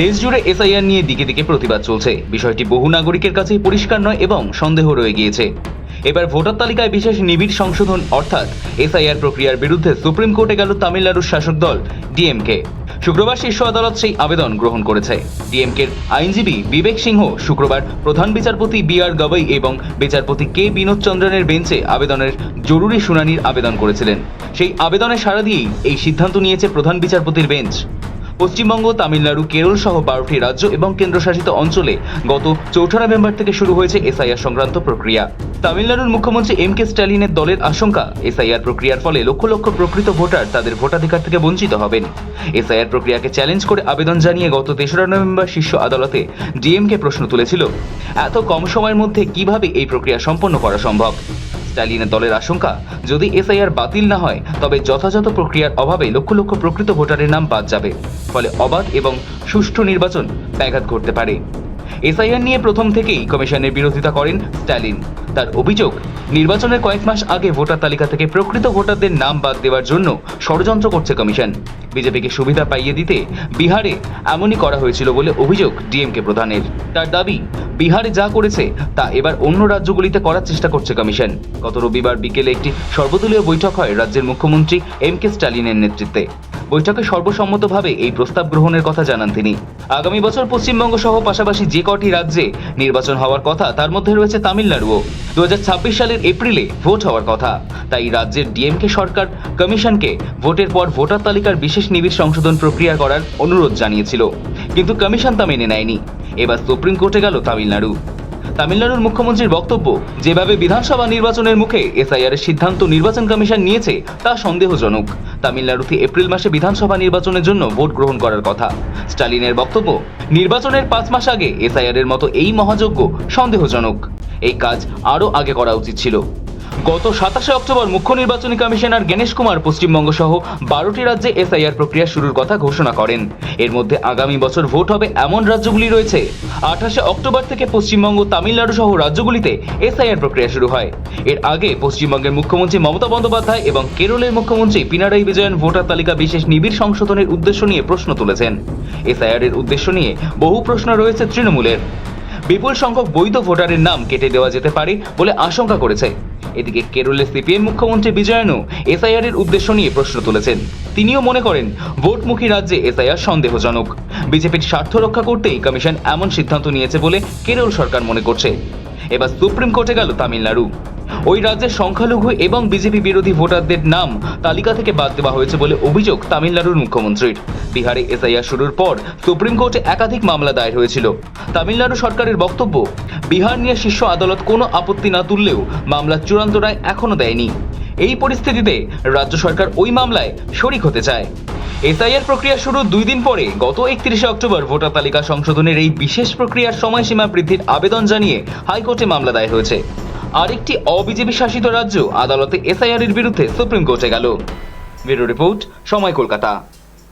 দেশ জুড়ে এসআইআর নিয়ে দিকে দিকে প্রতিবাদ চলছে। বিষয়টি বহু নাগরিকের কাছেই পরিষ্কার নয় এবং সন্দেহ রয়ে গিয়েছে। এবার ভোটার তালিকায় বিশেষ নিবিড় সংশোধন, অর্থাৎ এসআইআর প্রক্রিয়ার বিরুদ্ধে সুপ্রিম কোর্টে গেল তামিলনাড়ুর শাসক দল, ডিএমকে। শুক্রবার শীর্ষ আদালত সেই আবেদন গ্রহণ করেছে। ডিএমকের আইনজীবী বিবেক সিংহ শুক্রবার প্রধান বিচারপতি বি আর গবৈ এবং বিচারপতি কে বিনোদ চন্দ্রনের বেঞ্চে আবেদনের জরুরি শুনানির আবেদন করেছিলেন। সেই আবেদনে সাড়া দিয়েই এই সিদ্ধান্ত নিয়েছে প্রধান বিচারপতির বেঞ্চ। পশ্চিমবঙ্গ, তামিলনাড়ু, কেরল সহ বারোটি রাজ্য এবং কেন্দ্রশাসিত অঞ্চলে গত চৌঠা নভেম্বর থেকে শুরু হয়েছে এসআইআর সংক্রান্ত প্রক্রিয়া। তামিলনাড়ুর মুখ্যমন্ত্রী এম কে স্ট্যালিনের দলের আশঙ্কা, এসআইআর প্রক্রিয়ার ফলে লক্ষ লক্ষ প্রকৃত ভোটার তাদের ভোটাধিকার থেকে বঞ্চিত হবেন। এসআইআর প্রক্রিয়াকে চ্যালেঞ্জ করে আবেদন জানিয়ে গত তেসরা নভেম্বর শীর্ষ আদালতে ডিএমকে প্রশ্ন তুলেছিল, এত কম সময়ের মধ্যে কীভাবে এই প্রক্রিয়া সম্পন্ন করা সম্ভব? স্ট্যালিনের দলের আশঙ্কা, যদি এসআইআর বাতিল না হয়, তবে যথাযথ প্রক্রিয়ার অভাবে লক্ষ লক্ষ প্রকৃত ভোটারের নাম বাদ যাবে। ফলে অবাধ এবং সুষ্ঠু নির্বাচন ব্যাঘাত ঘটতে পারে। এসআইআর নিয়ে প্রথম থেকেই কমিশনের বিরোধিতা করেন স্ট্যালিন তার অভিযোগ, নির্বাচনের কয়েক মাস আগে ভোটার তালিকা থেকে প্রকৃত ভোটারদের নাম বাদ দেওয়ার জন্য ষড়যন্ত্র করছে কমিশন। বিজেপিকে সুবিধা পাইয়ে দিতে বিহারে এমনই করা হয়েছিল বলে অভিযোগ ডিএমকে প্রধানের। তার দাবি বিহারে যা করেছে, তা এবার অন্য রাজ্যগুলিতে করার চেষ্টা করছে কমিশন। গত রবিবার বিকেলে একটি সর্বদলীয় বৈঠক হয় রাজ্যের মুখ্যমন্ত্রী এম কে স্ট্যালিনের নেতৃত্বে। বৈঠকে সর্বসম্মতভাবে এই প্রস্তাব গ্রহণের কথা জানান তিনি। আগামী বছর পশ্চিমবঙ্গ সহ পাশাপাশি যে কটি রাজ্যে নির্বাচন হওয়ার কথা, তার মধ্যে রয়েছে তামিলনাড়ুও। দু হাজার ছাব্বিশ সালের এপ্রিলে ভোট হওয়ার কথা। তাই রাজ্যের ডিএমকে সরকার কমিশনকে ভোটের পর ভোটার তালিকার বিশেষ নিবিড় সংশোধন প্রক্রিয়া করার অনুরোধ জানিয়েছিল। কিন্তু কমিশন তা মেনে নেয়নি। এবার সুপ্রিম কোর্টে গেল তামিলনাড়ু। তামিলনাড়ুর মুখ্যমন্ত্রীর বক্তব্য, যেভাবে বিধানসভা নির্বাচনের মুখে এসআইআর এর সিদ্ধান্ত নির্বাচন কমিশন নিয়েছে, তা সন্দেহজনক। তামিলনাড়ুতে এপ্রিল মাসে বিধানসভা নির্বাচনের জন্য ভোট গ্রহণ করার কথা। স্টালিনের বক্তব্য, নির্বাচনের পাঁচ মাস আগে এসআইআর এর মতো এই মহাযজ্ঞ সন্দেহজনক। এই কাজ আরও আগে করা উচিত ছিল। গত সাতাশে অক্টোবর মুখ্য নির্বাচনী কমিশনার গণেশ কুমার পশ্চিমবঙ্গ সহ বারোটি রাজ্যে এসআইআর প্রক্রিয়া শুরুর কথা ঘোষণা করেন। এর মধ্যে আগামী বছর ভোট হবে এমন রাজ্যগুলি রয়েছে। আঠাশে অক্টোবর থেকে পশ্চিমবঙ্গ, তামিলনাড়ু সহ রাজ্যগুলিতে এসআইআর প্রক্রিয়া শুরু হয়। এর আগে পশ্চিমবঙ্গের মুখ্যমন্ত্রী মমতা বন্দ্যোপাধ্যায় এবং কেরলের মুখ্যমন্ত্রী পিনারাই বিজয়ন ভোটার তালিকা বিশেষ নিবিড় সংশোধনের উদ্দেশ্য নিয়ে প্রশ্ন তুলেছেন। এসআইআর এর উদ্দেশ্য নিয়ে বহু প্রশ্ন রয়েছে তৃণমূলের। বিপুল সংখ্যক বৈধ ভোটারের নাম কেটে দেওয়া যেতে পারে বলে আশঙ্কা করেছে। এদিকে কেরলের সিপিএম মুখ্যমন্ত্রী বিজয়নও এসআইআর এর উদ্দেশ্য নিয়ে প্রশ্ন তুলেছেন। তিনিও মনে করেন, ভোটমুখী রাজ্যে এসআইআর সন্দেহজনক। বিজেপির স্বার্থ রক্ষা করতেই কমিশন এমন সিদ্ধান্ত নিয়েছে বলে কেরল সরকার মনে করছে। এবার সুপ্রিম কোর্টে গেল তামিলনাড়ু। ওই রাজ্যের সংখ্যালঘু এবং বিজেপি বিরোধী ভোটারদের নাম তালিকা থেকে বাদ দেওয়া হয়েছে বলে অভিযোগ তামিলনাড়ুর মুখ্যমন্ত্রীর। বিহারে এসআইআর শুরুর পর সুপ্রিম কোর্টে একাধিক মামলা দায়ের হয়েছিল। তামিলনাড়ু সরকারের বক্তব্য, বিহার নিয়ে শীর্ষ আদালত কোনো আপত্তি না তুললেও মামলার চূড়ান্ত রায় এখনও দেয়নি। এই পরিস্থিতিতে রাজ্য সরকার ওই মামলায় শরিক হতে চায়। এসআইআর প্রক্রিয়া শুরুর দুই দিন পরে গত একত্রিশে অক্টোবর ভোটার তালিকা সংশোধনের এই বিশেষ প্রক্রিয়ার সময়সীমা বৃদ্ধির আবেদন জানিয়ে হাইকোর্টে মামলা দায়ের হয়েছে। আরেকটি অবিজেপি শাসিত রাজ্য আদালতে এসআইআর এর বিরুদ্ধে সুপ্রিম কোর্টে গেল। ব্যুরো রিপোর্ট, সময় কলকাতা।